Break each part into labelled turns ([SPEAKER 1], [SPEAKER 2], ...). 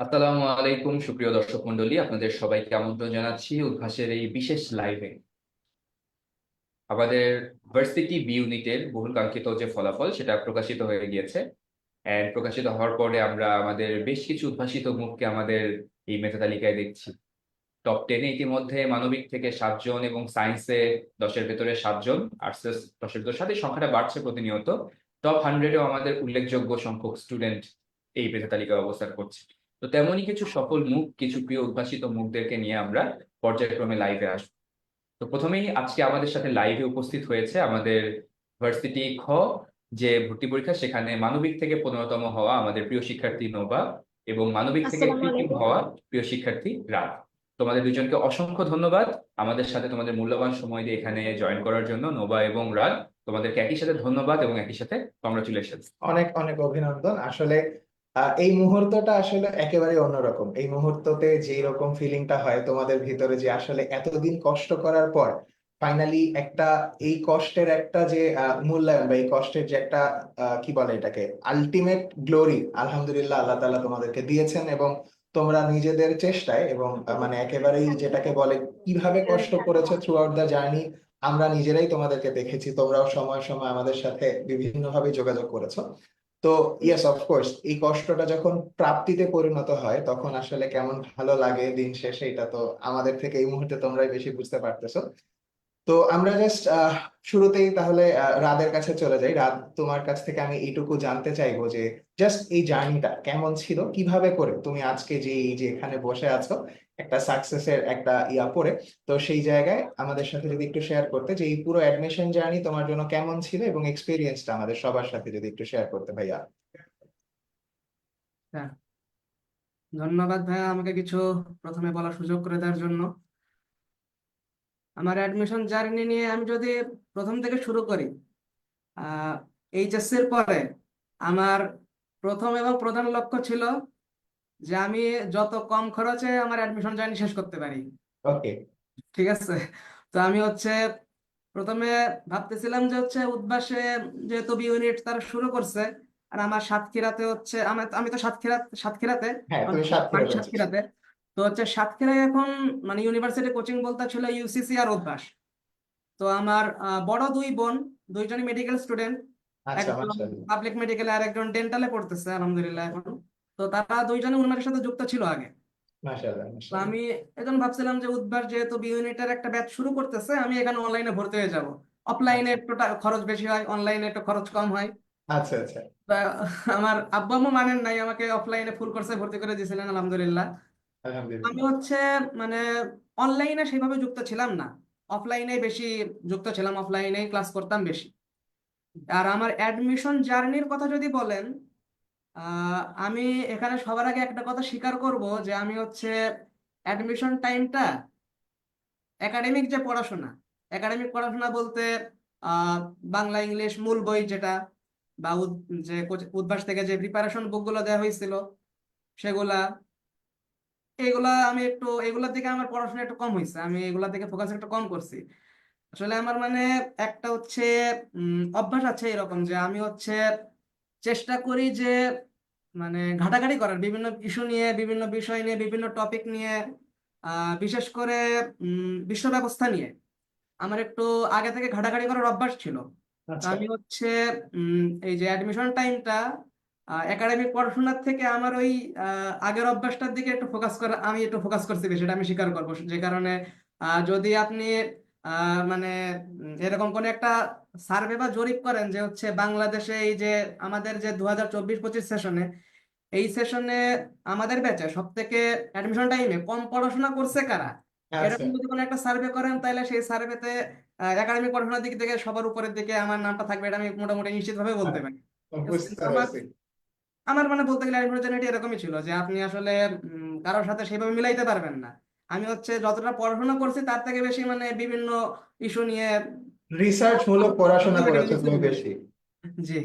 [SPEAKER 1] আসসালামু আলাইকুম, সুপ্রিয় দর্শক মণ্ডলী। আপনাদের সবাইকে আমন্ত্রণ জানাচ্ছি উদ্ভাসের এই বিশেষ লাইভে আমাদের ভার্সিটি বি ইউনিটের বহুল কাঙ্ক্ষিত যে ফলাফল, সেটা প্রকাশিত হয়ে গিয়েছে। এন্ড প্রকাশিত হওয়ার পরে আমরা আমাদের বেশ কিছু উদ্ভাসিত মুখকে আমাদের এই মেধা তালিকায় দেখছি টপ টেনে ইতিমধ্যে মানবিক থেকে সাতজন এবং সায়েন্সে দশের ভেতরে সাতজন আর্টসে দশের ভেতরে সাথে সংখ্যাটা বাড়ছে প্রতিনিয়ত। টপ হান্ড্রেডেও আমাদের উল্লেখযোগ্য সংখ্যক স্টুডেন্ট এই মেধা তালিকায় অবস্থান করছে। তো তেমনই কিছু সফল মুখ কিছু প্রিয় উদ্ভাসিত মুখদেরকে নিয়ে আমরা পর্যায়ক্রমে লাইভে আসব। তো প্রথমেই আজকে আমাদের সাথে লাইভে উপস্থিত হয়েছে আমাদের ভার্সিটি খ যে ভর্তি পরীক্ষা সেখানে মানবিক থেকে পনেরোতম হওয়া আমাদের প্রিয় শিক্ষার্থী নোবা এবং মানবিক থেকে তৃতীয় হওয়া প্রিয় শিক্ষার্থী রাত তোমাদের দুজনকে অসংখ্য ধন্যবাদ আমাদের সাথে তোমাদের মূল্যবান সময় দিয়ে এখানে জয়েন করার জন্য নোবা এবং রাত তোমাদেরকে একই সাথে ধন্যবাদ এবং একই সাথে কংগ্রাচুলেশন
[SPEAKER 2] অনেক অনেক অভিনন্দন। আসলে এই মুহূর্তটা আসলে একেবারে অন্যরকম। এই মুহূর্ততে যেই রকম ফিলিংটা হয় তোমাদের ভিতরে যে আসলে এতদিন কষ্ট করার পর ফাইনালি একটা এই কষ্টের একটা যে মূল্যায়ন বা এই কষ্টের যে একটা কি বলে এটাকে? আলটিমেট গ্লোরি আলহামদুলিল্লাহ আল্লাহ তাআলা তোমাদেরকে দিয়েছেন এবং তোমরা নিজেদের চেষ্টায় এবং মানে একেবারেই যেটাকে বলে কীভাবে কষ্ট করেছ থ্রু আউট দ্য জার্নি আমরা নিজেরাই তোমাদেরকে দেখেছি। তোমরাও সময় সময় আমাদের সাথে বিভিন্নভাবে যোগাযোগ করেছ। তো ইয়েস অফকোর্স এই কষ্টটা যখন প্রাপ্তিতে পরিণত হয়, তখন আসলে কেমন ভালো লাগে দিন শেষে, এটা তো আমাদের থেকে এই মুহূর্তে তোমরাই বেশি বুঝতে পারতেছো। তো আমরা জাস্ট শুরুতেই তাহলে রাদের কাছে চলে যাই। রাত তোমার কাছ থেকে আমি এইটুকু জানতে চাইব যে জাস্ট এই জার্নিটা কেমন ছিল? কীভাবে করে? তুমি আজকে যে, এই যে এখানে বসে আছো, একটা সাকসেসের একটা ইয়া পরে তো সেই জায়গায় আমাদের সাথে যদি একটু শেয়ার করতে, যে এই পুরো অ্যাডমিশন জার্নি তোমার জন্য কেমন ছিল এবং এক্সপিরিয়েন্সটা আমাদের সবার সাথে যদি একটু শেয়ার করতে ভাইয়া। হ্যাঁ।
[SPEAKER 3] ধন্যবাদ ভাইয়া আমাকে কিছু প্রথমে বলার সুযোগ করে দেওয়ার জন্য। আমার অ্যাডমিশন জার্নি নিয়ে আমি যদি প্রথম থেকে শুরু করি আহ এইচএসসি এর পরে আমার প্রথম এবং প্রধান লক্ষ্য ছিল যে আমি যত কম খরচে আমার অ্যাডমিশন জার্নি শেষ করতে পারি
[SPEAKER 2] ওকে
[SPEAKER 3] ঠিক আছে তো আমি হচ্ছে প্রথমে ভাবতেছিলাম যে হচ্ছে উদ্ভাসে যেহেতু বি ইউনিট তারা শুরু করছে আর আমার সাতক্ষীরাতে হচ্ছে আমি আমি তো সাতক্ষীরা সাতক্ষীরাতে
[SPEAKER 2] হ্যাঁ।
[SPEAKER 3] সাতক্ষীরাতে তো হচ্ছে সাতক্ষীরায় এখন মানে ইউনিভার্সিটি কোচিং বলতে ছিল ইউসিসি আর অভ্যাস। তো আমার বড় দুই বোন দুইজনই মেডিকেল স্টুডেন্ট
[SPEAKER 2] আচ্ছা
[SPEAKER 3] একজন পাবলিক মেডিকেল আর একজন ডেন্টালে পড়তেছে আলহামদুলিল্লাহ এখন। তো তারা দুইজনে উন্নয়নের সাথে যুক্ত ছিল আগে। আমি এখন ভাবছিলাম যে উদ্ভাস যেহেতু বি ইউনিটের একটা ব্যাচ শুরু করতেছে আমি এখানে অনলাইনে ভর্তি হয়ে যাব। অফলাইনে একটু খরচ বেশি হয় অনলাইনে একটু খরচ কম হয়।
[SPEAKER 2] আচ্ছা আচ্ছা।
[SPEAKER 3] আমার আব্বু আম্মু মানেন নাই আমাকে অফলাইনে ফুল কোর্সে ভর্তি করে দিয়েছিলেন আলহামদুলিল্লাহ। আমি হচ্ছে মানে অনলাইনে সেভাবে যুক্ত ছিলাম না। অফলাইনে বেশি যুক্ত ছিলাম অফলাইনে ক্লাস করতাম বেশি। আর আমার অ্যাডমিশন জার্নির কথা যদি বলেন আমি এখানে সবার আগে একটা কথা স্বীকার করব যে আমি হচ্ছে অ্যাডমিশন টাইমটা একাডেমিক যে পড়াশোনা একাডেমিক পড়াশোনা বলতে বাংলা, ইংলিশ মূল বই যেটা বা যে উদ্ভাস থেকে যে প্রিপারেশন বুকগুলো দেওয়া হয়েছিল, সেগুলা এগুলা আমি একটু এগুলার দিকে আমার পড়াশোনা একটু কম হয়েছে আমি এগুলার দিকে ফোকাস একটু কম করছি। আসলে আমার মানে একটা হচ্ছে অভ্যাস আছে এরকম যে আমি হচ্ছে চেষ্টা করি যে মানে ঘাটাঘাটি করার বিভিন্ন ইস্যু নিয়ে বিভিন্ন বিষয় নিয়ে বিভিন্ন টপিক নিয়ে বিশেষ করে বিশ্ব ব্যবস্থা নিয়ে। আমার একটু আগে থেকে ঘাটাঘাটি করার অভ্যাস ছিল।
[SPEAKER 2] আচ্ছা।
[SPEAKER 3] আমি হচ্ছে এই যে অ্যাডমিশন টাইমটা একাডেমিক পড়াশোনার থেকে আমার ওই আগের অভ্যাসটার দিকে একটু ফোকাস করা আমি একটু ফোকাস করছি এটা আমি স্বীকার করব। যে কারণে যদি আপনি মানে এরকম কোন একটা সার্ভে বা জরিপ করেন যে হচ্ছে বাংলাদেশে এই যে আমাদের যে দু হাজার চব্বিশ পঁচিশ সেশনে এই সেশনে আমাদের ব্যাচে সব থেকে অ্যাডমিশন টাইমে কম পড়াশোনা করছে কারা?
[SPEAKER 2] আচ্ছা।
[SPEAKER 3] এরকম যদি কোনো একটা সার্ভে করেন তাহলে সেই সার্ভেতে একাডেমিক পড়াশোনার দিক থেকে সবার উপরের দিকে আমার নামটা থাকবে এটা আমি মোটামুটি নিশ্চিতভাবে বলতে পারি।
[SPEAKER 2] বুঝতে
[SPEAKER 3] আমার মানে বলতে গেলে জার্নিটা এরকমই ছিল যে আপনি আসলে কারোর সাথে সেভাবে মিলাইতে পারবেন না। আমি হচ্ছে যতটা পড়াশোনা করছি তার থেকে বেশি মানে বিভিন্ন ইস্যু নিয়ে
[SPEAKER 2] রিসার্চ মূলক পড়াশোনা
[SPEAKER 3] বিভিন্ন
[SPEAKER 2] করেছ তুমি বেশি।
[SPEAKER 3] জি।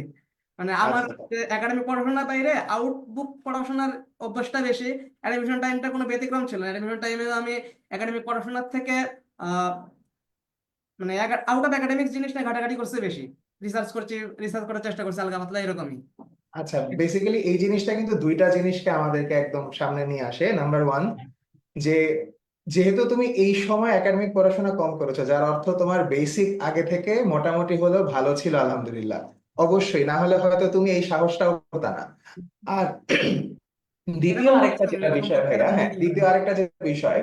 [SPEAKER 3] মানে আমার
[SPEAKER 2] আচ্ছা।
[SPEAKER 3] একাডেমিক পড়াশোনার বাইরে আউটবুক পড়াশোনার অভ্যাসটা বেশি অ্যাডমিশন টাইমটা কোনো ব্যতিক্রম ছিল না। অ্যাডমিশন টাইমে আমি একাডেমিক পড়াশোনার থেকে মানে আউট অফ একাডেমিক জিনিসটা ঘাটাঘাটি করছে বেশি। রিসার্চ করছি রিসার্চ করার চেষ্টা করছি আলগা পাতলা এরকমই।
[SPEAKER 2] আচ্ছা বেসিক্যালি এই জিনিসটা কিন্তু দুইটা জিনিসকে আমাদেরকে একদম সামনে নিয়ে আসে। নাম্বার ওয়ান যে যেহেতু তুমি এই সময় একাডেমিক পড়াশোনা কম করেছ যার অর্থ তোমার বেসিক আগে থেকে মোটামুটি হলেও ভালো ছিল আলহামদুলিল্লাহ। অবশ্যই না হলে হয়তো তুমি এই সাহসটাও হতো না। আর দ্বিতীয় আরেকটা যেটা বিষয় হ্যাঁ। দ্বিতীয় আরেকটা যে বিষয়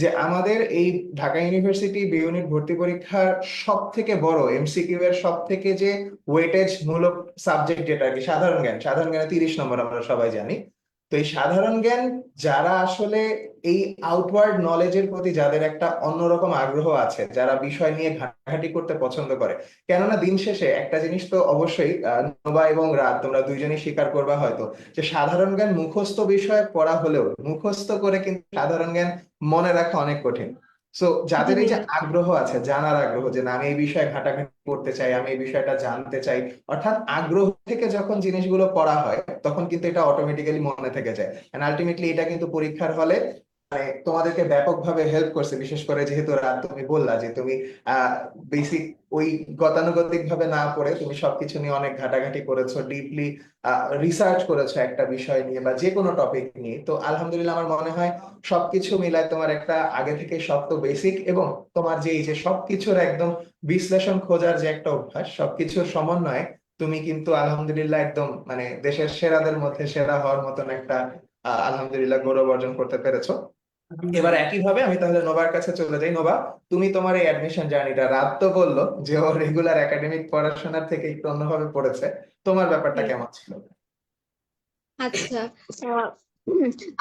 [SPEAKER 2] যে আমাদের এই ঢাকা ইউনিভার্সিটি বি ইউনিট ভর্তি পরীক্ষার সব থেকে বড় এমসিকিউ এর সব থেকে যে ওয়েটেজ মূলক সাবজেক্ট যেটা কি, সাধারণ জ্ঞান, সাধারণ জ্ঞানে তিরিশ নম্বর আমরা সবাই জানি। তো এই সাধারণ জ্ঞান যারা আসলে এই আউটওয়ার্ড নলেজের প্রতি যাদের একটা অন্যরকম আগ্রহ আছে, যারা বিষয় নিয়ে ঘাটাঘাটি করতে পছন্দ করে। কেননা দিন শেষে একটা জিনিস তো অবশ্যই নোবা এবং রাত, তোমরা দুইজনই স্বীকার করবা হয়তো, যে সাধারণ জ্ঞান মুখস্থ বিষয়ে পড়া হলেও, মুখস্থ করে কিন্তু সাধারণ জ্ঞান মনে রাখা অনেক কঠিন। সো যাদের এই যে আগ্রহ আছে জানার আগ্রহ যে না আমি এই বিষয়ে ঘাটাঘাটি করতে চাই আমি এই বিষয়টা জানতে চাই। অর্থাৎ আগ্রহ থেকে যখন জিনিসগুলো করা হয় তখন কিন্তু এটা অটোমেটিক্যালি মনে থেকে যায়। এন্ড আলটিমেটলি এটা কিন্তু পরীক্ষার হলে মানে তোমাদেরকে ব্যাপকভাবে হেল্প করছে, বিশেষ করে যেহেতু রাত, তুমি বললা যে তুমি বেসিক ওই গতানুগতিক ভাবে না পড়ে তুমি সবকিছু নিয়ে অনেক ঘাটাঘাটি করেছ ডিপলি রিসার্চ করেছ একটা বিষয় নিয়ে বা যে কোনো টপিক নিয়ে। তো আলহামদুলিল্লাহ আমার মনে হয় সবকিছু মিলায় তোমার একটা আগে থেকে শক্ত বেসিক এবং তোমার যে এই যে সবকিছুর একদম বিশ্লেষণ খোঁজার যে একটা অভ্যাস, সবকিছুর সমন্বয়ে তুমি কিন্তু আলহামদুলিল্লাহ একদম মানে দেশের সেরাদের মধ্যে সেরা হওয়ার মতন একটা আলহামদুলিল্লাহ গৌরব অর্জন করতে পেরেছ। এবার একইভাবে আমি তাহলে নোবার কাছে চলে যাই। নোবা তুমি তোমার এই অ্যাডমিশন জার্নিটা রাত তো বলল যে ও রেগুলার একাডেমিক পড়াশোনার থেকে একটু অন্যভাবে পড়েছে। তোমার ব্যাপারটা কেমন ছিল?
[SPEAKER 4] আচ্ছা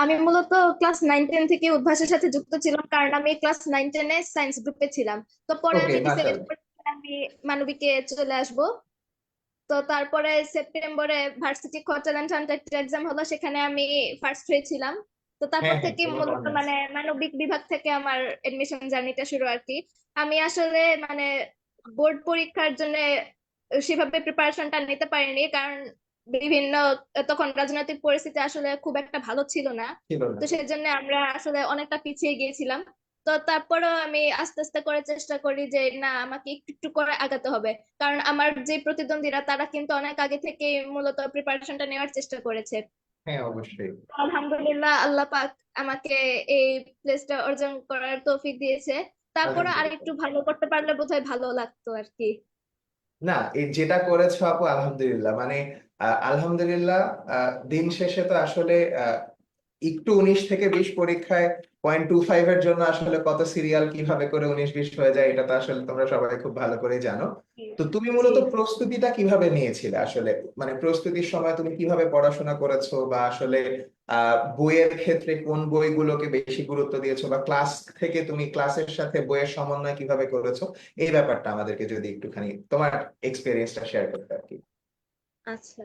[SPEAKER 4] আমি মূলত ক্লাস নাইন টেন থেকে উদ্ভাসের সাথে যুক্ত ছিলাম কারণ আমি ক্লাস নাইন টেনে সায়েন্স গ্রুপে ছিলাম। তো পরে আমি মানবিকে চলে আসব। তো তারপরে সেপ্টেম্বরে ভার্সিটি হোটেল অ্যান্ড এক্সাম হলো সেখানে আমি ফার্স্ট হয়েছিলাম তো তারপর
[SPEAKER 2] হ্যাঁ, হ্যাঁ,
[SPEAKER 4] থেকে মূলত মানে মানবিক বিভাগ থেকে আমার এডমিশন জার্নিটা শুরু আর কি আমি আসলে মানে বোর্ড পরীক্ষার জন্য সেভাবে প্রিপারেশনটা নিতে পারিনি কারণ বিভিন্ন তখন রাজনৈতিক পরিস্থিতি আসলে খুব একটা ভালো ছিল না। তো সেই জন্য আমরা আসলে অনেকটা পিছিয়ে গিয়েছিলাম। তো তারপরেও আমি আস্তে আস্তে করে চেষ্টা করি যে না আমাকে একটু একটু করে আগাতে হবে। কারণ আমার যে প্রতিদ্বন্দ্বীরা তারা কিন্তু অনেক আগে থেকে মূলত প্রিপারেশনটা নেওয়ার চেষ্টা করেছে।
[SPEAKER 2] হ্যাঁ অবশ্যই।
[SPEAKER 4] আলহামদুলিল্লাহ আল্লাহ পাক আমাকে এই প্লেসটা অর্জন করার তৌফিক দিয়েছে। তারপরে আর একটু ভালো করতে পারলে বোধহয় ভালো লাগতো আর কি।
[SPEAKER 2] না এই যেটা করেছ আপু আলহামদুলিল্লাহ। মানে আলহামদুলিল্লাহ আহ, দিন শেষে তো আসলে আহ, একটু উনিশ থেকে বিশ পরীক্ষায় পয়েন্ট টু ফাইভ এর জন্য আসলে কত সিরিয়াল কীভাবে করে উনিশ বিশ হয়ে যায় এটা তো আসলে তোমরা সবাই খুব ভালো করে জানো। তো তুমি মূলত প্রস্তুতিটা কীভাবে নিয়েছিলে আসলে? মানে প্রস্তুতির সময় তুমি কীভাবে পড়াশোনা করেছ বা আসলে বইয়ের ক্ষেত্রে কোন বইগুলোকে বেশি গুরুত্ব দিয়েছ বা ক্লাস থেকে তুমি ক্লাসের সাথে বইয়ের সমন্বয় কীভাবে করেছ? এই ব্যাপারটা আমাদেরকে যদি একটুখানি তোমার এক্সপিরিয়েন্সটা শেয়ার করতে আর কি।
[SPEAKER 4] আচ্ছা।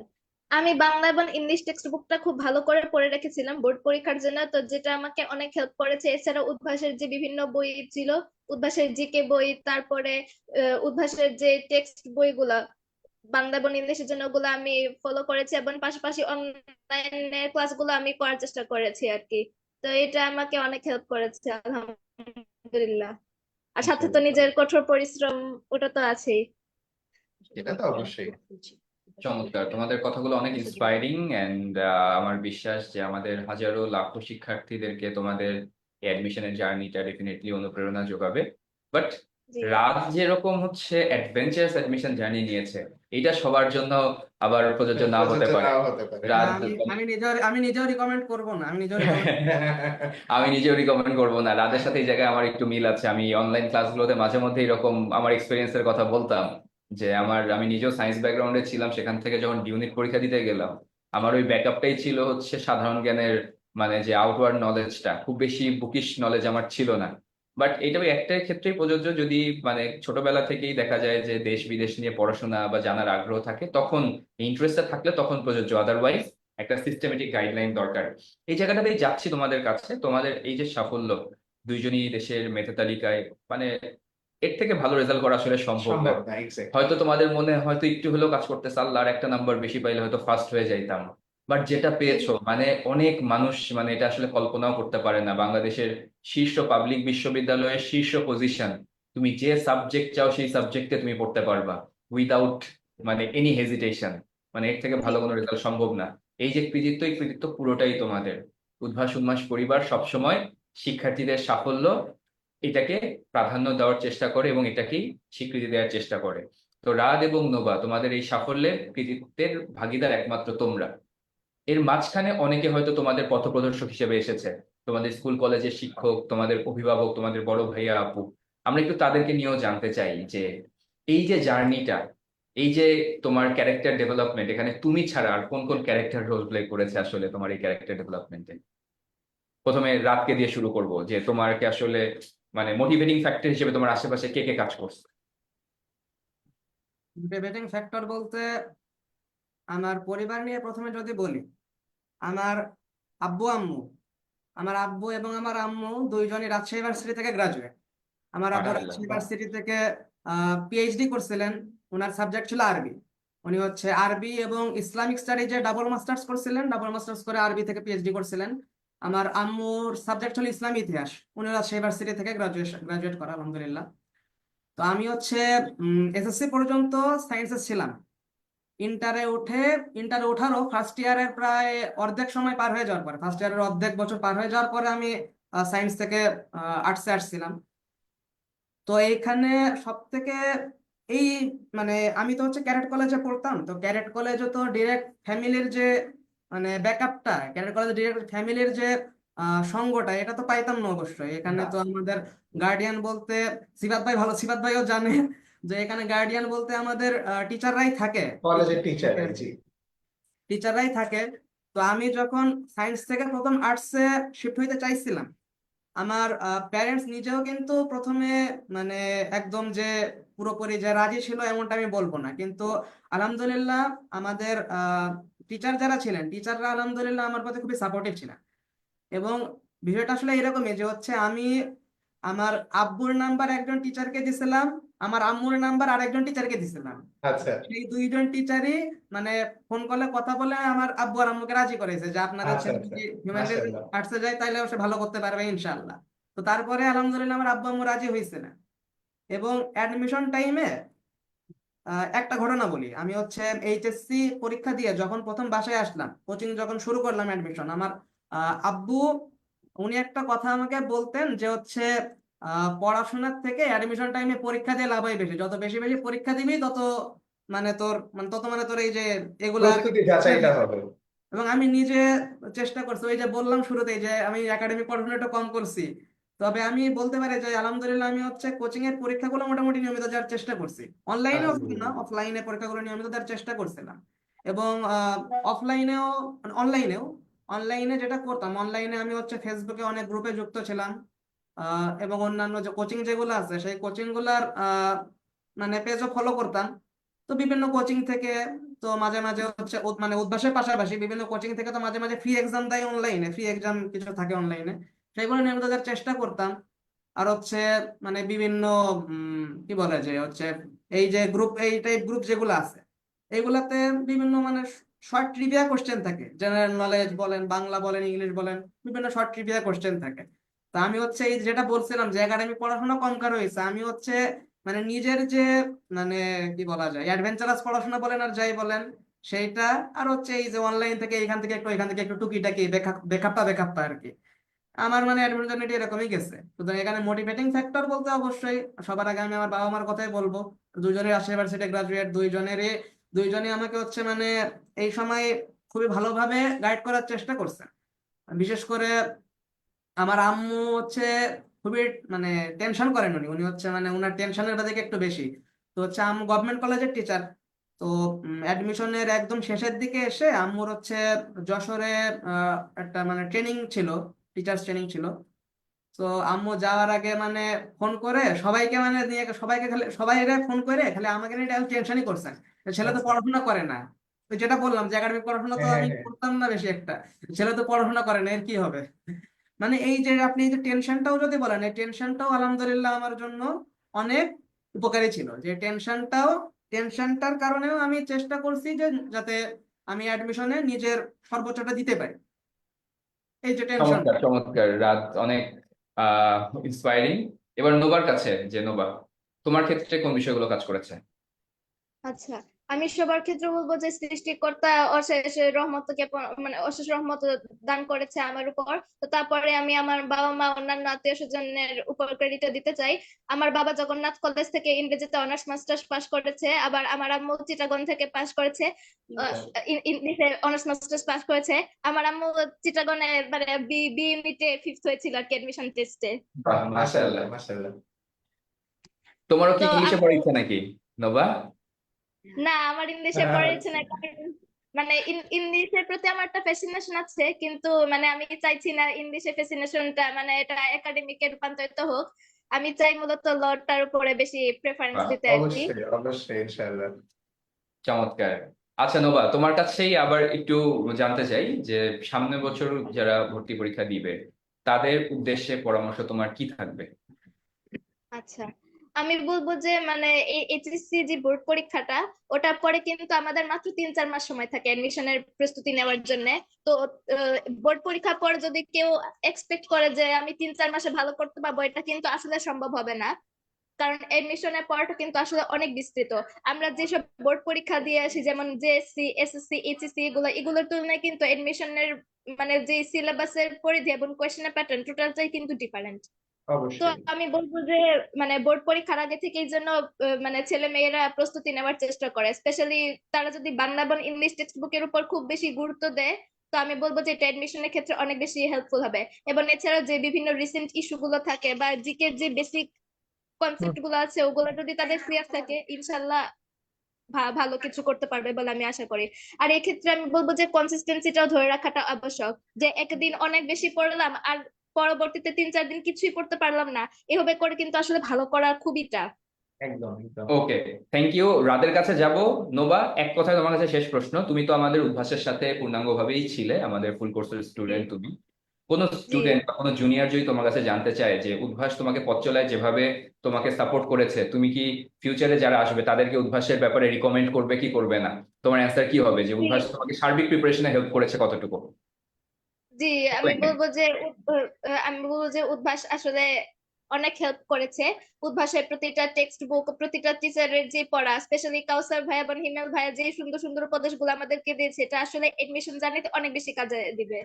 [SPEAKER 4] আমি বাংলা এবং ইংলিশ টেক্সট বুকটা খুব ভালো করে পড়ে রেখেছিলাম। বোর্ড পরীক্ষার জন্য তো যেটা আমাকে অনেক হেল্প করেছে। এছাড়া উদ্ভাসের যে বিভিন্ন বই ছিল উদ্ভাসের জিকে বই তারপরে আহ, উদ্ভাসের যে টেক্সট বইগুলা বাংলা এবং ইংলিশের জন্য ওগুলো আমি ফলো করেছি এবং পাশাপাশি অনলাইনের ক্লাসগুলো আমি করার চেষ্টা করেছি আর কি। তো এটা আমাকে অনেক হেল্প করেছে আলহামদুলিল্লাহ। আর সাথে তো নিজের কঠোর পরিশ্রম ওটা তো আছেই।
[SPEAKER 2] এটা তো অবশ্যই।
[SPEAKER 1] চমৎকার। তোমাদের কথাগুলো অনেক ইন্সপায়ারিং এন্ড আমার বিশ্বাস যে আমাদের হাজারো লাখো শিক্ষার্থীদেরকে তোমাদের অ্যাডমিশনের জার্নিটা ডেফিনেটলি অনুপ্রেরণা যোগাবে। বাট
[SPEAKER 4] জি।
[SPEAKER 1] রাত যেরকম হচ্ছে অ্যাডভেঞ্চারাস অ্যাডমিশন জার্নি নিয়েছে এটা সবার জন্য আবার প্রযোজ্য নাও হতে পারে।
[SPEAKER 2] নাও হতে পারে।
[SPEAKER 1] রাত
[SPEAKER 3] আমি নিজেও আমি নিজেও রিকমেন্ড করব না আমি নিজেও
[SPEAKER 1] আমি নিজেও রিকমেন্ড করব না। রাদের সাথে এই জায়গায় আমার একটু মিল আছে। আমি অনলাইন ক্লাসগুলোতে মাঝে মধ্যে এরকম আমার এক্সপিরিয়েন্সের কথা বলতাম। যে আমার, আমি নিজেও সায়েন্স ব্যাকগ্রাউন্ডে ছিলাম, সেখান থেকে যখন ইউনিট পরীক্ষা দিতে গেলাম, আমার ওই ব্যাকআপটাই ছিল হচ্ছে সাধারণ জ্ঞানের মানে যে আউটওয়ার্ড নলেজটা খুব বেশি বুকিশ নলেজ আমার ছিল না। বাট এটা ওই একটা ক্ষেত্রেই প্রযোজ্য যদি মানে ছোটবেলা থেকেই দেখা যায় যে দেশ বিদেশ নিয়ে পড়াশোনা বা জানার আগ্রহ থাকে, তখন ইন্টারেস্টটা থাকলে তখন প্রযোজ্য। আদারওয়াইজ একটা সিস্টেমেটিক গাইডলাইন দরকার। এই জায়গাটাতেই যাচ্ছি তোমাদের কাছে। তোমাদের এই যে সাফল্য, দুইজনই দেশের মেধা তালিকায় মানে এর থেকে ভালো রেজাল্ট করা আসলে সম্ভব না। হয়তো তোমাদের মনে হয়তো একটু হলেও কাজ করতে চাল আর একটা নাম্বার বেশি পাইলে হয়তো ফার্স্ট হয়ে যাইতাম। বাট যেটা পেয়েছ মানে অনেক মানুষ মানে এটা আসলে কল্পনাও করতে পারে না। বাংলাদেশের শীর্ষ পাবলিক বিশ্ববিদ্যালয়ের শীর্ষ পজিশন তুমি যে সাবজেক্ট চাও সেই সাবজেক্টে তুমি পড়তে পারবা উইদাউট মানে এনি হেজিটেশন মানে এর থেকে ভালো কোনো রেজাল্ট সম্ভব না। এই যে কৃতিত্ব এই কৃতিত্ব পুরোটাই তোমাদের। উদ্ভাস উন্মাস পরিবার সবসময় শিক্ষার্থীদের সাফল্য এটাকে প্রাধান্য দেওয়ার চেষ্টা করে এবং এটাকেই স্বীকৃতি দেওয়ার চেষ্টা করে। তো রাত এবং নোবা, তোমাদের এই সাফল্যের কৃতিত্বের ভাগিদার একমাত্র তোমরা। এর মাঝখানে অনেকে হয়তো তোমাদের পথপ্রদর্শক হিসেবে এসেছে। তোমাদের স্কুল কলেজের শিক্ষক, তোমাদের অভিভাবক, তোমাদের বড় ভাইয়া, আপু। আমরা একটু তাদেরকে নিয়েও জানতে চাই যে এই যে জার্নিটা, এই যে তোমার ক্যারেক্টার ডেভেলপমেন্ট এখানে তুমি ছাড়া আর কোন কোন ক্যারেক্টার রোল প্লে করেছে আসলে তোমার এই ক্যারেক্টার ডেভেলপমেন্টে প্রথমে রাতকে দিয়ে শুরু করব যে তোমারকে আসলে মানে মোটিভেটিং ফ্যাক্টর হিসেবে তোমার আশেপাশে কে কে কাজ করছে?
[SPEAKER 3] মোটিভেটিং ফ্যাক্টর বলতে আমার পরিবার নিয়ে প্রথমে যদি বলি আমার আব্বু আম্মু আমার আব্বু এবং আমার আম্মু দুইজনই রাজশাহী ইউনিভার্সিটি থেকে গ্রাজুয়েট আমার আব্বু রাজশাহী। ইউনিভার্সিটি থেকে পিএইচডি করছিলেন ওনার সাবজেক্ট ছিল আরবি। উনি হচ্ছে আরবি এবং ইসলামিক স্টাডিজে ডাবল মাস্টার্স করছিলেন ডাবল মাস্টার্স করে আরবি থেকে পিএইচডি করছিলেন। আমার আম্মুর সাবজেক্ট হলো ইসলামী ইতিহাস। উনি রাজশাহী থেকে গ্রাজুয়েশন গ্রাজুয়েট করা, আলহামদুলিল্লাহ। তো আমি হচ্ছে এসএসসি পর্যন্ত সায়েন্সে ছিলাম। ইন্টারে উঠে ইন্টারে ওঠারও ফার্স্ট ইয়ারের প্রায় অর্ধেক সময় পার হয়ে যাওয়ার পরে ফার্স্ট ইয়ারের অর্ধেক বছর পার হয়ে যাওয়ার পরে আমি সায়েন্স থেকে আর্টসে আসছিলাম তো এইখানে সব থেকে এই মানে আমি তো হচ্ছে ক্যারেট কলেজে পড়তাম। তো ক্যারেট কলেজে তো ডিরেক্ট ফ্যামিলির যে মানে ব্যাকআপটা ক্যাডেট কলেজে ডিরেক্ট ফ্যামিলির যে সঙ্গটা এটা তো পাইতাম না অবশ্যই। এখানে তো আমাদের গার্ডিয়ান বলতে সিবাত ভাই ভালো সিবাত ভাইও জানে যে এখানে গার্ডিয়ান বলতে আমাদের টিচাররাই থাকে।
[SPEAKER 2] কলেজের টিচার জি।
[SPEAKER 3] টিচাররাই থাকে। তো আমি যখন সায়েন্স থেকে প্রথম আর্টসে শিফট হইতে চাইছিলাম আমার প্যারেন্টস নিজেও কিন্তু প্রথমে মানে একদম যে পুরোপুরি যে রাজি ছিল এমনটা আমি বলব না। কিন্তু আলহামদুলিল্লাহ আমাদের টিচার যারা ছিলেন টিচাররা আলহামদুলিল্লাহ আমার প্রতি খুবই সাপোর্টিভ ছিলেন। এবং বিষয়টা আসলে এরকমই যে হচ্ছে আমি আমার আব্বুর নাম্বার একজন টিচারকে দিছিলাম আমার আম্মুর নাম্বার আর একজন টিচারকে দিছিলাম।
[SPEAKER 2] আচ্ছা।
[SPEAKER 3] সেই দুইজন টিচারই মানে ফোন কলে কথা বলে আমার আব্বু আর আম্মুকে রাজি করেছে যে আপনাদের
[SPEAKER 2] আচ্ছা, আচ্ছা।
[SPEAKER 3] হিউম্যানিটিজ আর্টসে যায় তাহলে সে ভালো করতে পারবে ইনশাআল্লাহ। তো তারপরে আলহামদুলিল্লাহ আমার আব্বু আম্মু রাজি হয়েছে না। এবং অ্যাডমিশন টাইমে একটা ঘটনা বলি। আমি হচ্ছে এইচএসসি পরীক্ষা দিয়ে যখন প্রথম বাসায় আসলাম কোচিং যখন শুরু করলাম অ্যাডমিশন আমার আব্বু উনি একটা কথা আমাকে বলতেন যে হচ্ছে পড়াশোনার থেকে অ্যাডমিশন টাইমে পরীক্ষা দিয়ে লাভ হয় বেশি। যত বেশি বেশি পরীক্ষা দিবি তত মানে তোর মানে তত মানে তোর এই যে এগুলো এবং আমি নিজে চেষ্টা করছি ওই যে বললাম শুরুতেই যে আমি একাডেমিক পড়াশোনা একটু কম করছি। তবে আমি বলতে পারি যে আলহামদুলিল্লাহ আমি হচ্ছে কোচিং এর পরীক্ষাগুলো মোটামুটি নিয়মিত দেওয়ার চেষ্টা করছি। অনলাইনেও না অফলাইনে পরীক্ষাগুলো নিয়মিত দেওয়ার চেষ্টা করছিলাম এবং অফলাইনেও অনলাইনেও অনলাইনে যেটা করতাম অনলাইনে আমি হচ্ছে ফেসবুকে অনেক গ্রুপে যুক্ত ছিলাম। এবং অন্যান্য যে কোচিং যেগুলো আছে সেই কোচিংগুলার মানে পেজও ফলো করতাম। তো বিভিন্ন কোচিং থেকে তো মাঝে মাঝে হচ্ছে মানে উদ্ভাসের পাশাপাশি বিভিন্ন কোচিং থেকে তো মাঝে মাঝে ফ্রি এক্সাম দেয় অনলাইনে ফ্রি এক্সাম কিছু থাকে অনলাইনে সেগুলো নিয়মিত দেওয়ার চেষ্টা করতাম। আর হচ্ছে মানে বিভিন্ন কি বলে যে হচ্ছে, এই যে গ্রুপ এই টাইপ গ্রুপ যেগুলো আছে এইগুলাতে বিভিন্ন মানে শর্ট ট্রিভিয়া কোশ্চেন থাকে। জেনারেল নলেজ বলেন, বাংলা বলেন ইংলিশ বলেন, বিভিন্ন শর্ট ট্রিভিয়া কোশ্চেন থাকে। তা আমি হচ্ছে এই যেটা বলছিলাম যে একাডেমি পড়াশোনা কম কার হয়েছে, আমি হচ্ছে মানে নিজের যে মানে কি বলা যায় অ্যাডভেঞ্চারাস পড়াশোনা বলেন আর যাই বলেন, সেইটা আর হচ্ছে এই যে অনলাইন থেকে এখান থেকে একটু এখান থেকে একটু টুকিটাকি বেখা বেখাপ্পা বেখাপ্পা আর কি। আমার মানে অ্যাডভেঞ্চার এরকমই গেছে। সুতরাং এখানে মোটিভেটিং ফ্যাক্টর বলতে অবশ্যই, সবার আগে আমি আমার বাবা মার কথাই বলব। দুজনের রাজশাহী ইউনিভার্সিটি গ্রাজুয়েট দুইজনেরই দুইজনে আমাকে হচ্ছে মানে এই সময় খুবই ভালোভাবে গাইড করার চেষ্টা করছেন বিশেষ করে আমার আম্মু হচ্ছে খুবই মানে টেনশন করেন উনি। উনি হচ্ছে মানে উনার টেনশনের দিকে একটু বেশি। তো হচ্ছে আম্মু গভর্নমেন্ট কলেজের টিচার তো অ্যাডমিশনের একদম শেষের দিকে এসে আম্মুর হচ্ছে যশোরে একটা মানে ট্রেনিং ছিল। টিচার্স ট্রেনিং ছিল। তো আম্মু যাওয়ার আগে মানে ফোন করে সবাইকে মানে নিয়ে সবাইকে খালি সবাই ফোন করে খালি আমাকে নিয়ে টেনশনই করছেন ছেলে তো
[SPEAKER 2] আচ্ছা।
[SPEAKER 3] পড়াশোনা করে না। তো যেটা বললাম যে একাডেমিক পড়াশোনা তো
[SPEAKER 2] হ্যাঁ,
[SPEAKER 3] আমি
[SPEAKER 2] হ্যাঁ।
[SPEAKER 3] করতাম না বেশি একটা। ছেলে তো পড়াশোনা করে না এর কি হবে? মানে এই যে আপনি যে টেনশনটাও যদি বলেন এই টেনশনটাও আলহামদুলিল্লাহ আমার জন্য অনেক উপকারী ছিল। যে টেনশনটাও টেনশনটার কারণেও আমি চেষ্টা করছি যে যাতে আমি অ্যাডমিশনে নিজের সর্বোচ্চটা দিতে পারি। এই যে টেনশন
[SPEAKER 1] চমৎকার চমৎকার। রাত অনেক আহ ইন্সপায়ারিং এবার নোবার কাছে যে নোবা তোমার ক্ষেত্রে কোন বিষয়গুলো কাজ করেছে?
[SPEAKER 4] আচ্ছা। আমি সবার ক্ষেত্রে বলব যে সৃষ্টিকর্তা অশেষ রহমতকে প- মানে অশেষ রহমত দান করেছে আমার উপর। তো তারপরে আমি আমার বাবা মা অন্যান্য আত্মীয় স্বজনের উপর ক্রেডিট দিতে চাই। আমার বাবা জগন্নাথ কলেজ থেকে ইংরেজিতে অনার্স মাস্টার্স পাশ করেছে আবার আমার আম্মু চিটাগং থেকে পাশ করেছে ইংলিশে অনার্স মাস্টার্স পাশ করেছে। আমার আম্মু চিটাগনে মানে বি বি ইউনিটে ফিফথ হয়েছিল আর কি অ্যাডমিশন টেস্টে
[SPEAKER 2] মাশাআল্লাহ
[SPEAKER 1] মাশাআল্লাহ। তোমারও কি ইংলিশে পড়ার ইচ্ছা নাকি নবা?
[SPEAKER 4] না আমার ইংলিশে পড়ার ইচ্ছে নাই মানে ইংলিশের প্রতি আমার একটা ফ্যাসিনেশন আছে কিন্তু মানে আমি চাইছি না ইংলিশের ফ্যাসিনেশনটা মানে এটা একাডেমিকে রূপান্তরিত হোক। আমি চাই মূলত লটার উপরে বেশি প্রেফারেন্স দিতে আর কি।
[SPEAKER 2] অবশ্যই অবশ্যই ইনশাআল্লাহ।
[SPEAKER 1] চমৎকার। আচ্ছা নোবা তোমার কাছেই আবার একটু জানতে চাই যে সামনের বছর যারা ভর্তি পরীক্ষা দিবে তাদের উদ্দেশ্যে পরামর্শ তোমার কি থাকবে?
[SPEAKER 4] আচ্ছা আমি বলব যে মানে এই এইচএসসি যে বোর্ড পরীক্ষাটা ওটার পরে কিন্তু আমাদের মাত্র তিন, চার মাস সময় থাকে এডমিশনের প্রস্তুতি নেওয়ার জন্য। তো বোর্ড পরীক্ষার পর যদি কেউ এক্সপেক্ট করে যে, আমি তিন, চার মাসে ভালো করতে পারব, এটা কিন্তু আসলে সম্ভব হবে না। কারণ এডমিশনের পরটা কিন্তু আসলে অনেক বিস্তৃত। আমরা যেসব বোর্ড পরীক্ষা দিয়ে আসি, যেমন জেএসসি এসএসসি এইচএসসি এগুলো, এগুলোর তুলনায় কিন্তু এডমিশনের মানে যে সিলেবাসের পরিধি এবং কোয়েশ্চেনের প্যাটার্ন টোটালটাই কিন্তু ডিফারেন্ট তো আমি বলব যে মানে বোর্ড পরীক্ষার আগে থেকে এই জন্য মানে ছেলে মেয়েরা প্রস্তুতি নেওয়ার চেষ্টা করে। স্পেশালি তারা যদি বাংলা এবং ইংলিশ টেক্সট বুকের উপর খুব বেশি গুরুত্ব দেয় তো আমি বলব যে এটা এডমিশনের ক্ষেত্রে অনেক বেশি হেল্পফুল হবে। এবং এছাড়াও যে বিভিন্ন রিসেন্ট ইস্যু গুলো থাকে বা জিকের যে বেসিক কনসেপ্টগুলো আছে ওগুলো যদি তাদের ক্লিয়ার থাকে ইনশাল্লাহ ভালো কিছু করতে পারবে বলে আমি আশা করি। আর এক্ষেত্রে আমি বলব যে কনসিস্টেন্সিটাও ধরে রাখাটা আবশ্যক। যে একদিন অনেক বেশি পড়লাম আর পরবর্তীতে তিন চার দিন কিছুই পড়তে পারলাম না। এভাবে করে কিন্তু আসলে ভালো করা খুবই টাফ
[SPEAKER 2] একদম একদম।
[SPEAKER 1] ওকে থ্যাংক ইউ রাদের কাছে যাব। নোবা এক কথায় তোমার কাছে শেষ প্রশ্ন। তুমি তো আমাদের উদ্ভাসের সাথে পূর্ণাঙ্গভাবেই ছিলে আমাদের ফুল কোর্সের স্টুডেন্ট তুমি। কোন স্টুডেন্ট বা কোনো জুনিয়র যদি তোমার কাছে জানতে চায় যে উদ্ভাস তোমাকে পথ চলায় যেভাবে তোমাকে সাপোর্ট করেছে তুমি কি ফিউচারে যারা আসবে তাদেরকে উদ্ভাসের ব্যাপারে রিকমেন্ড করবে কি করবে না? তোমার অ্যান্সার কি হবে? যে উদ্ভাস তোমাকে সার্বিক প্রিপারেশনে হেল্প করেছে কতটুকু?
[SPEAKER 4] জি আমি বলব যে আমি বলব যে উদ্ভাস আসলে অনেক হেল্প করেছে। উদ্ভাসের প্রতিটা টেক্সট বুক প্রতিটা টিচারের যে পড়া স্পেশালি কাউসার ভাই এবং হিমেল ভাইয়া যে সুন্দর সুন্দর উপদেশগুলো আমাদেরকে দিয়েছে এটা আসলে এডমিশন জার্নিতে অনেক বেশি কাজে দিবে।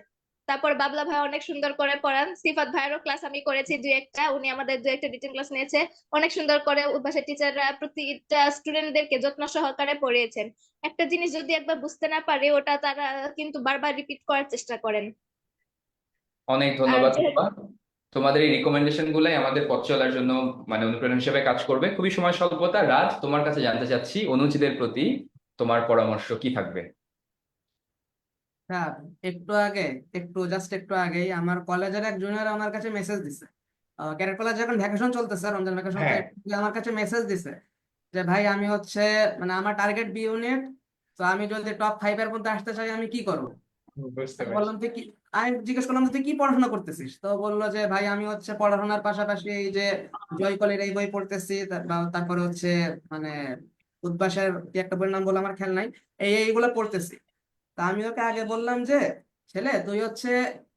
[SPEAKER 4] তারপর বাবলা ভাই অনেক সুন্দর করে পড়ান। সিফাত ভাইয়েরও ক্লাস আমি করেছি দুই একটা উনি আমাদের দুই একটা রিটেন ক্লাস নিয়েছে। অনেক সুন্দর করে উদ্ভাসের টিচাররা প্রতিটা স্টুডেন্টদেরকে যত্ন সহকারে পড়িয়েছেন। একটা জিনিস যদি একবার বুঝতে না পারে ওটা তারা কিন্তু বারবার রিপিট করার চেষ্টা করেন।
[SPEAKER 1] অনেক ধন্যবাদ
[SPEAKER 4] যেহেতু-
[SPEAKER 1] তোমাদের এই রিকমেন্ডেশন গুলাই আমাদের পথ চলার জন্য মানে অনুপ্রেরণা হিসেবে কাজ করবে। খুবই সময় স্বল্পতা। রাজ তোমার কাছে জানতে চাচ্ছি অনুচিতের প্রতি তোমার পরামর্শ কি থাকবে?
[SPEAKER 3] স্যার একটু আগে একটু জাস্ট একটু আগেই আমার কলেজের এক জুনিয়র আমার কাছে মেসেজ দিছে। ক্যাডেট কলেজে এখন ভ্যাকেশন চলতেছে রমজান ভ্যাকেশন
[SPEAKER 2] হ্যাঁ।
[SPEAKER 3] আমার কাছে মেসেজ দিছে যে ভাই আমি হচ্ছে মানে আমার টার্গেট বি ইউনিট তো আমি যদি টপ ফাইভ এর মধ্যে আসতে চাই আমি কি করব? বললাম তুই কি আমি জিজ্ঞেস করলাম তুই কি পড়াশোনা করতেছিস? তো বলল যে ভাই আমি হচ্ছে পড়াশোনার পাশাপাশি এই যে জয়কলের এই বই পড়তেছি তারপরে হচ্ছে মানে উদ্ভাসের কি একটা বইয়ের নাম বলে আমার খেয়াল নাই এই এইগুলো পড়তেছি। তা আমি ওকে আগে বললাম যে ছেলে তুই হচ্ছে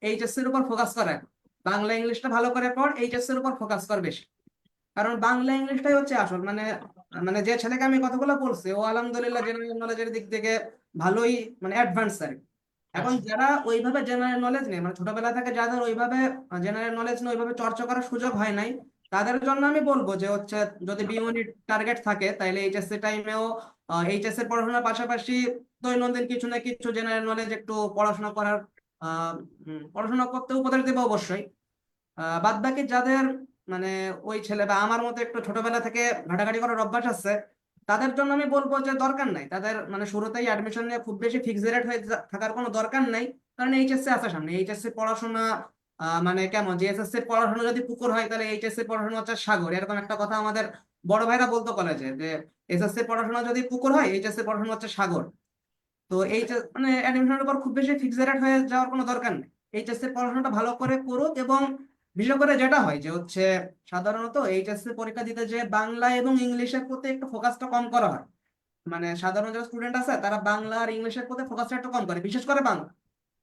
[SPEAKER 3] এইচএসসি এর উপর ফোকাস কর এখন। বাংলা ইংলিশটা ভালো করে পড় এইচএসসি এর উপর ফোকাস কর বেশি। কারণ বাংলা ইংলিশটাই হচ্ছে আসল। মানে মানে যে ছেলেকে আমি কথাগুলো বলছি ও আলহামদুলিল্লাহ জেনারেল নলেজের দিক থেকে ভালোই মানে অ্যাডভান্স আর কি। এখন যারা ওইভাবে জেনারেল নলেজ নেই মানে ছোটবেলা থেকে যাদের ওইভাবে জেনারেল নলেজ নেই ওইভাবে চর্চা করার সুযোগ হয় নাই তাদের জন্য আমি বলব যে হচ্ছে যদি বি ইউনিট টার্গেট থাকে তাহলে এইচএসসি টাইমেও এইচএসসি এর পড়াশোনার পাশাপাশি দৈনন্দিন কিছু না কিছু জেনারেল নলেজ একটু পড়াশোনা করার আহ, পড়াশোনা করতে উপদেশ দেবো অবশ্যই। আহ, বাদ বাকি যাদের মানে ওই ছেলে বা আমার মতো একটু ছোটবেলা থেকে ঘাটাঘাটি করার অভ্যাস আছে তাদের জন্য আমি বলব যে দরকার নাই। তাদের মানে শুরুতেই অ্যাডমিশন নিয়ে খুব বেশি ফিক্সড হয়ে থাকার কোনো দরকার নাই। কারণ এইচএসসি আছে সামনে। এইচএসসি পড়াশোনা মানে কেমন? যে এসএসসি পড়াশোনা যদি পুকুর হয়, তাহলে এইচএসসি পড়াশোনা হচ্ছে সাগর। এরকম একটা কথা আমাদের বড় ভাইরা বলতো কলেজে যে এসএসসি পড়াশোনা যদি পুকুর হয় এইচএসসি পড়াশোনা হচ্ছে সাগর। তো এই মানে অ্যাডমিশনের উপর খুব বেশি ফিক্সড হয়ে যাওয়ার কোনো দরকার নেই। এইচএসসি পড়াশোনাটা ভালো করে করুক এবং বিশেষ করে যেটা হয় যে হচ্ছে সাধারণত এইচএসসি পরীক্ষা দিতে যে বাংলা এবং ইংলিশের প্রতি একটু ফোকাসটা কম করা হয়। মানে সাধারণ যারা স্টুডেন্ট আছে, তারা বাংলা আর ইংলিশের প্রতি ফোকাসটা একটু কম করে, বিশেষ করে বাংলা।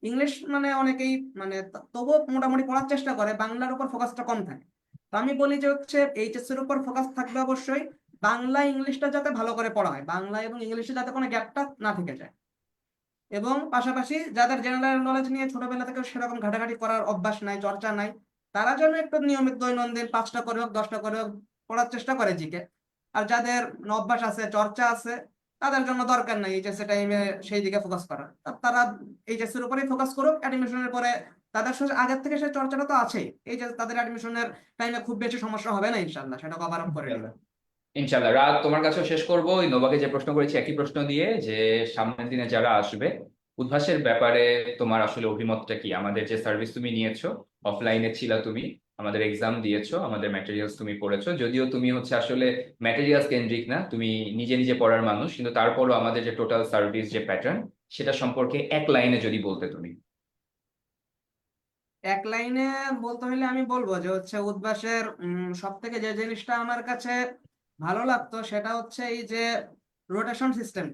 [SPEAKER 3] ইংলিশ মানে অনেকেই মানে তবুও মোটামুটি পড়ার চেষ্টা করে, বাংলার উপর ফোকাসটা কম থাকে। তো আমি বলি যে হচ্ছে এইচএসসি এর উপর ফোকাস থাকবে অবশ্যই বাংলা, ইংলিশটা যাতে ভালো করে পড়া হয়, বাংলা এবং ইংলিশে যাতে কোনো গ্যাপটা না থেকে যায়। এবং পাশাপাশি যাদের জেনারেল নলেজ নিয়ে ছোটবেলা থেকে সেরকম ঘাটাঘাটি করার অভ্যাস নাই, চর্চা নাই তারা যেন একটু নিয়মিত দৈনন্দিন পাঁচটা করে হোক, দশটা করে হোক পড়ার চেষ্টা করে জিকে। আর যাদের অভ্যাস আছে, চর্চা আছে, তাদের জন্য দরকার নাই এইচএসসি টাইমে সেই দিকে ফোকাস করার। তা- তারা এইচএসসি এর উপরেই ফোকাস করুক অ্যাডমিশনের পরে তাদের আগের থেকে সেই চর্চাটা তো আছেই। এই যে তাদের অ্যাডমিশনের টাইমে খুব বেশি সমস্যা হবে না ইনশাল্লাহ, সেটা কভার আপ করে নেবে।
[SPEAKER 1] ইনশাল্লাহ। রাত তোমার কাছেও শেষ করব। নোবাকে যে প্রশ্ন করেছি, একই প্রশ্ন দিয়ে যে সামনের দিনে যারা আসবে, উদ্ভাসের ব্যাপারে তোমার আসলে অভিমতটা কি? আমাদের যে সার্ভিস তুমি নিয়েছো অফলাইনে ছিল তুমি, আমাদের এক্সাম দিয়েছ, আমাদের ম্যাটেরিয়ালস তুমি পড়েছো, যদিও তুমি হচ্ছে আসলে ম্যাটেরিয়ালস কেন্দ্রিক না, তুমি নিজে নিজে পড়ার মানুষ, কিন্তু তারপরও আমাদের যে টোটাল সার্ভিস যে প্যাটার্ন সেটা সম্পর্কে এক লাইনে যদি বলতে তুমি।
[SPEAKER 3] এক লাইনে বলতে হলে আমি বলব যে হচ্ছে উদ্ভাসের সব থেকে যে জিনিসটা আমার কাছে ভালো লাগতো, সেটা হচ্ছে এই যে রোটেশন সিস্টেম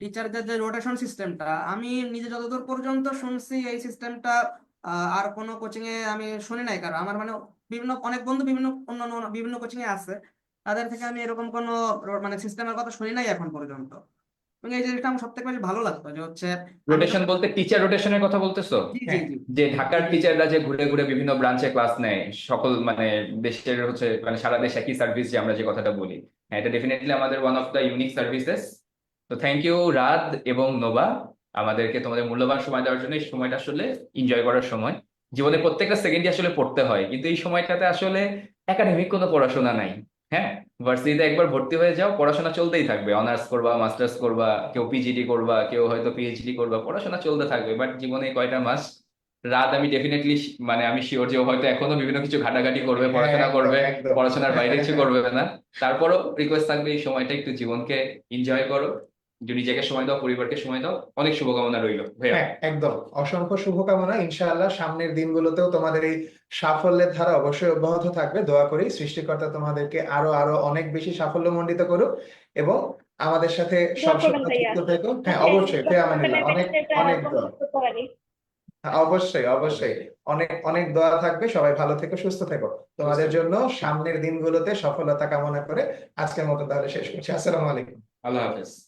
[SPEAKER 3] টিচারদের যে রোটেশন সিস্টেমটা আমি নিজে যতদূর পর্যন্ত শুনছি এই সিস্টেমটা আর কোনো কোচিং এ আমি শুনি নাই কারণ আমার মানে বিভিন্ন অনেক বন্ধু বিভিন্ন অন্য বিভিন্ন কোচিং এ আছে। তাদের থেকে আমি এরকম কোনো মানে সিস্টেমের কথা শুনি নাই এখন পর্যন্ত। এবং এই জিনিসটা আমার সব থেকে বেশি ভালো লাগতো যে হচ্ছে
[SPEAKER 1] রোটেশন বলতে টিচার রোটেশনের কথা বলতেছো?
[SPEAKER 3] জি
[SPEAKER 1] যে ঢাকার টিচাররা যে ঘুরে ঘুরে বিভিন্ন ব্রাঞ্চে ক্লাস নেয় সকল মানে দেশের হচ্ছে মানে সারা দেশ একই সার্ভিস যে আমরা যে কথাটা বলি। হ্যাঁ এটা ডেফিনেটলি আমাদের one of the unique services তো থ্যাংক ইউ রাত এবং নোবা আমাদেরকে তোমাদের মূল্যবান সময় দেওয়ার জন্য এই সময়টা আসলে এনজয় করার সময়। জীবনে প্রত্যেকটা সেকেন্ডই আসলে পড়তে হয় কিন্তু এই সময়টাতে আসলে একাডেমিক কোনো পড়াশোনা নাই হ্যাঁ? ভার্সিটিতে একবার ভর্তি হয়ে যাও পড়াশোনা চলতেই থাকবে। অনার্স করবা মাস্টার্স করবা কেউ পিজিডি করবা কেউ হয়তো পিএইচডি করবা পড়াশোনা চলতে থাকবে। বাট জীবনে কয়টা মাস রাত আমি ডেফিনেটলি মানে আমি শিওর যে হয়তো এখনও বিভিন্ন কিছু ঘাটাঘাটি করবে
[SPEAKER 2] হ্যাঁ,
[SPEAKER 1] পড়াশোনা করবে পড়াশোনার বাইরে কিছু করবে না। তারপরও রিকোয়েস্ট থাকবে এই সময়টা একটু জীবনকে এনজয় করো। নিজেকে সময় দাও পরিবারকে সময় দাও অনেক শুভকামনা রইল। ভাইয়া?
[SPEAKER 2] হ্যাঁ একদম। অসংখ্য শুভকামনা। ইনশাআল্লাহ সামনের দিনগুলোতেও তোমাদের এই সাফল্যের ধারা অবশ্যই অব্যাহত থাকবে। দোয়া করি সৃষ্টিকর্তা তোমাদেরকে আরও আরও অনেক বেশি সাফল্যমণ্ডিত করুক এবং আমাদের সাথে সবসময় যুক্ত থেকো। হ্যাঁ অবশ্যই। অনেক অনেক হ্যাঁ, অবশ্যই অবশ্যই। অনেক অনেক দোয়া থাকবে। সবাই ভালো থেকো সুস্থ থেকো। তোমাদের জন্য সামনের দিনগুলোতে সফলতা কামনা করে আজকের মতো তাহলে শেষ করছি। আসসালামু আলাইকুম।
[SPEAKER 1] আল্লাহ হাফেজ।